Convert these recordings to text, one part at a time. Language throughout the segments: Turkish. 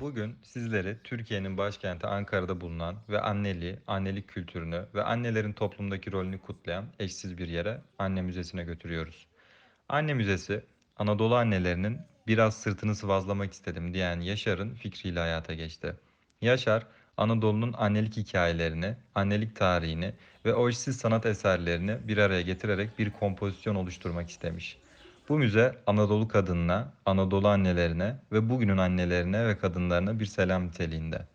Bugün sizleri Türkiye'nin başkenti Ankara'da bulunan ve anneliği, annelik kültürünü ve annelerin toplumdaki rolünü kutlayan eşsiz bir yere Anne Müzesi'ne götürüyoruz. Anne Müzesi, Anadolu annelerinin biraz sırtını sıvazlamak istedim diyen Yaşar'ın fikriyle hayata geçti. Yaşar, Anadolu'nun annelik hikayelerini, annelik tarihini ve o eşsiz sanat eserlerini bir araya getirerek bir kompozisyon oluşturmak istemiş. Bu müze Anadolu kadınına, Anadolu annelerine ve bugünün annelerine ve kadınlarına bir selam niteliğinde.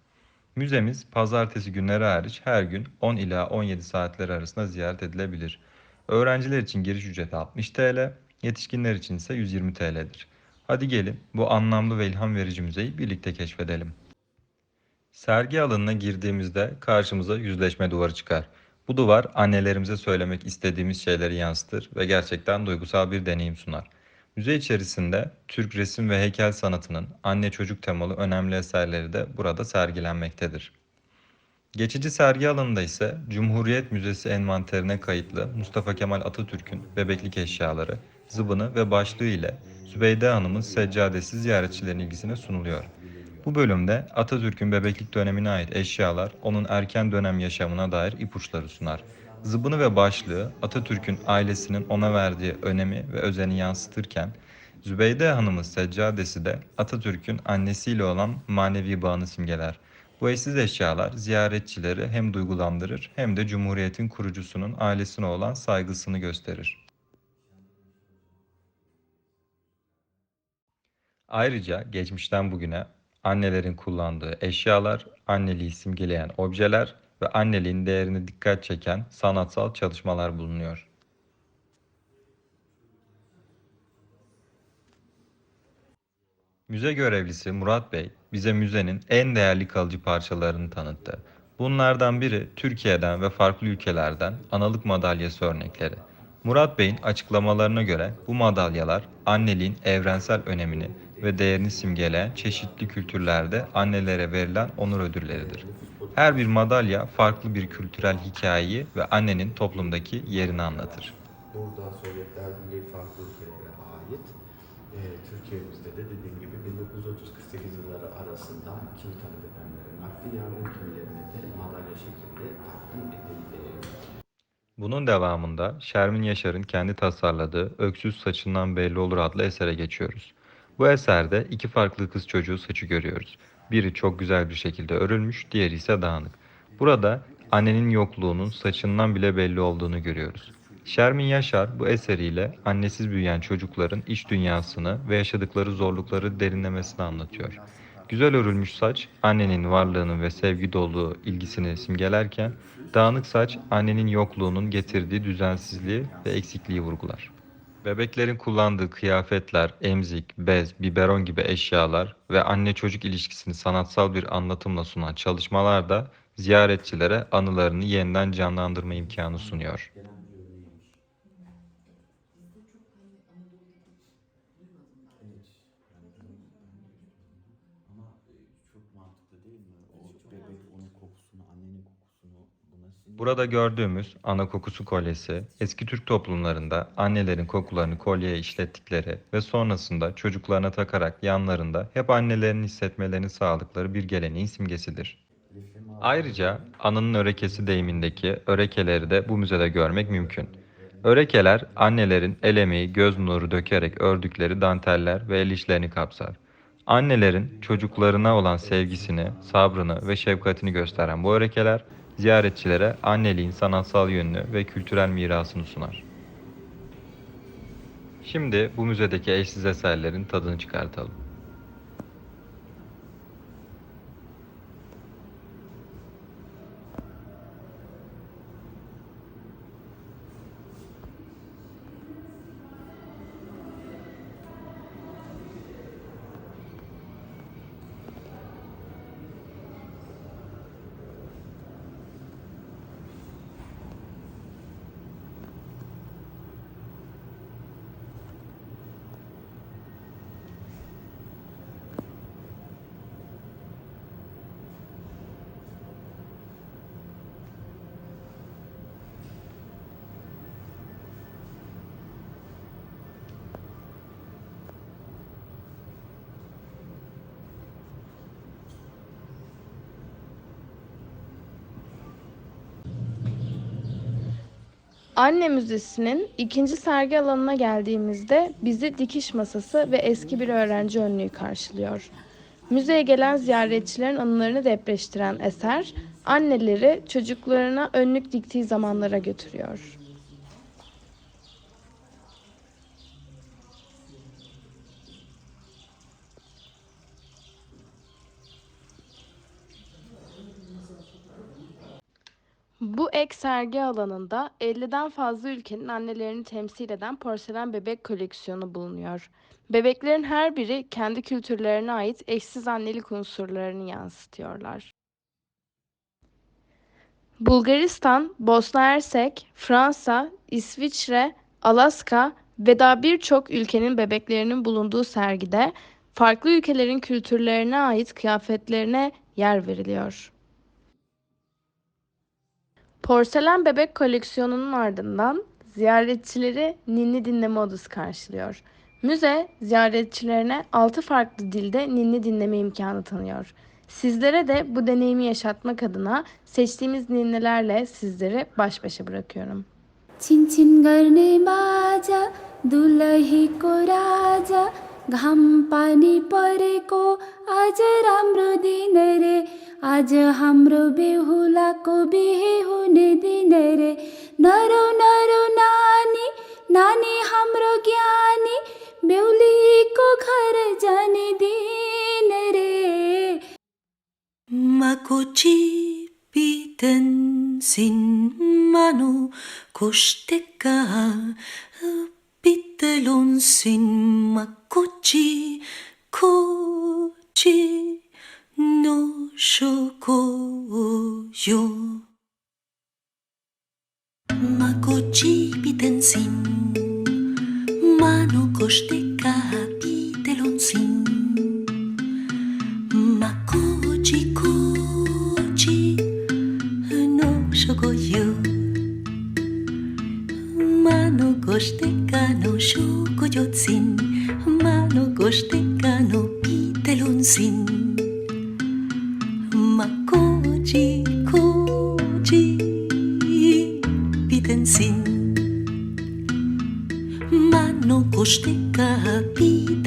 Müzemiz pazartesi günleri hariç her gün 10 ila 17 saatler arasında ziyaret edilebilir. Öğrenciler için giriş ücreti 60 TL, yetişkinler için ise 120 TL'dir. Hadi gelin bu anlamlı ve ilham verici müzeyi birlikte keşfedelim. Sergi alanına girdiğimizde karşımıza yüzleşme duvarı çıkar. Bu duvar annelerimize söylemek istediğimiz şeyleri yansıtır ve gerçekten duygusal bir deneyim sunar. Müze içerisinde Türk resim ve heykel sanatının anne çocuk temalı önemli eserleri de burada sergilenmektedir. Geçici sergi alanında ise Cumhuriyet Müzesi envanterine kayıtlı Mustafa Kemal Atatürk'ün bebeklik eşyaları, zıbını ve başlığı ile Zübeyde Hanım'ın seccadesi ziyaretçilerin ilgisine sunuluyor. Bu bölümde Atatürk'ün bebeklik dönemine ait eşyalar onun erken dönem yaşamına dair ipuçları sunar. Zıbını ve başlığı Atatürk'ün ailesinin ona verdiği önemi ve özeni yansıtırken Zübeyde Hanım'ın seccadesi de Atatürk'ün annesiyle olan manevi bağını simgeler. Bu eşsiz eşyalar ziyaretçileri hem duygulandırır hem de Cumhuriyet'in kurucusunun ailesine olan saygısını gösterir. Ayrıca geçmişten bugüne annelerin kullandığı eşyalar, anneliği simgeleyen objeler ve anneliğin değerini dikkat çeken sanatsal çalışmalar bulunuyor. Müze görevlisi Murat Bey bize müzenin en değerli kalıcı parçalarını tanıttı. Bunlardan biri Türkiye'den ve farklı ülkelerden analık madalyası örnekleri. Murat Bey'in açıklamalarına göre bu madalyalar anneliğin evrensel önemini ve değerini simgeleyen çeşitli kültürlerde annelere verilen onur ödülleridir. Her bir madalya farklı bir kültürel hikayeyi ve annenin toplumdaki yerini anlatır. Burada Sovyetler Birliği farklı ülkelere ait. Ee, Türkiye'mizde de dediğim gibi 1930-48 yılları arasında kimi talep edenlere nakdi yardım, kimilerine de madalya şeklinde takdim edildi. Bunun devamında Şermin Yaşar'ın kendi tasarladığı Öksüz Saçından Belli Olur adlı esere geçiyoruz. Bu eserde iki farklı kız çocuğu saçı görüyoruz. Biri çok güzel bir şekilde örülmüş, diğeri ise dağınık. Burada annenin yokluğunun saçından bile belli olduğunu görüyoruz. Şermin Yaşar bu eseriyle annesiz büyüyen çocukların iç dünyasını ve yaşadıkları zorlukları derinlemesine anlatıyor. Güzel örülmüş saç annenin varlığının ve sevgi dolu ilgisini simgelerken dağınık saç annenin yokluğunun getirdiği düzensizliği ve eksikliği vurgular. Bebeklerin kullandığı kıyafetler, emzik, bez, biberon gibi eşyalar ve anne çocuk ilişkisini sanatsal bir anlatımla sunan çalışmalar da ziyaretçilere anılarını yeniden canlandırma imkanı sunuyor. Burada gördüğümüz ana kokusu kolyesi, eski Türk toplumlarında annelerin kokularını kolyeye işlettikleri ve sonrasında çocuklarına takarak yanlarında hep annelerin hissetmelerini sağladıkları bir geleneğin simgesidir. Ayrıca anının örekesi deyimindeki örekeleri de bu müzede görmek mümkün. Örekeler annelerin el emeği, göz nuru dökerek ördükleri danteller ve el işlerini kapsar. Annelerin çocuklarına olan sevgisini, sabrını ve şefkatini gösteren bu örekeler ziyaretçilere anneliğin sanatsal yönünü ve kültürel mirasını sunar. Şimdi bu müzedeki eşsiz eserlerin tadını çıkartalım. Anne Müzesi'nin ikinci sergi alanına geldiğimizde bizi dikiş masası ve eski bir öğrenci önlüğü karşılıyor. Müzeye gelen ziyaretçilerin anılarını depreştiren eser, anneleri çocuklarına önlük diktiği zamanlara götürüyor. Bu ek sergi alanında 50'den fazla ülkenin annelerini temsil eden porselen bebek koleksiyonu bulunuyor. Bebeklerin her biri kendi kültürlerine ait eşsiz annelik unsurlarını yansıtıyorlar. Bulgaristan, Bosna Hersek, Fransa, İsviçre, Alaska ve daha birçok ülkenin bebeklerinin bulunduğu sergide farklı ülkelerin kültürlerine ait kıyafetlerine yer veriliyor. Porselen bebek koleksiyonunun ardından ziyaretçileri ninni dinleme odası karşılıyor. Müze ziyaretçilerine 6 farklı dilde ninni dinleme imkanı tanıyor. Sizlere de bu deneyimi yaşatmak adına seçtiğimiz ninnilerle sizleri baş başa bırakıyorum. छिनछिन गर्ने बाजा दुलहीको राजा घाम पानी परेको आज राम्रो दिन আজ হামরো বেহুলা কবি হে হুনে দিনে রে। নর নর নানি নানি হামরো জ্ঞানী, বেউলি কো ঘর জানি দিন রে। মাকুচি পিতেন কুষ্টে কা পিতলুন সিন। মাকুচি খুব canopita lunsin makoji koji piten pitensin mano košteka pita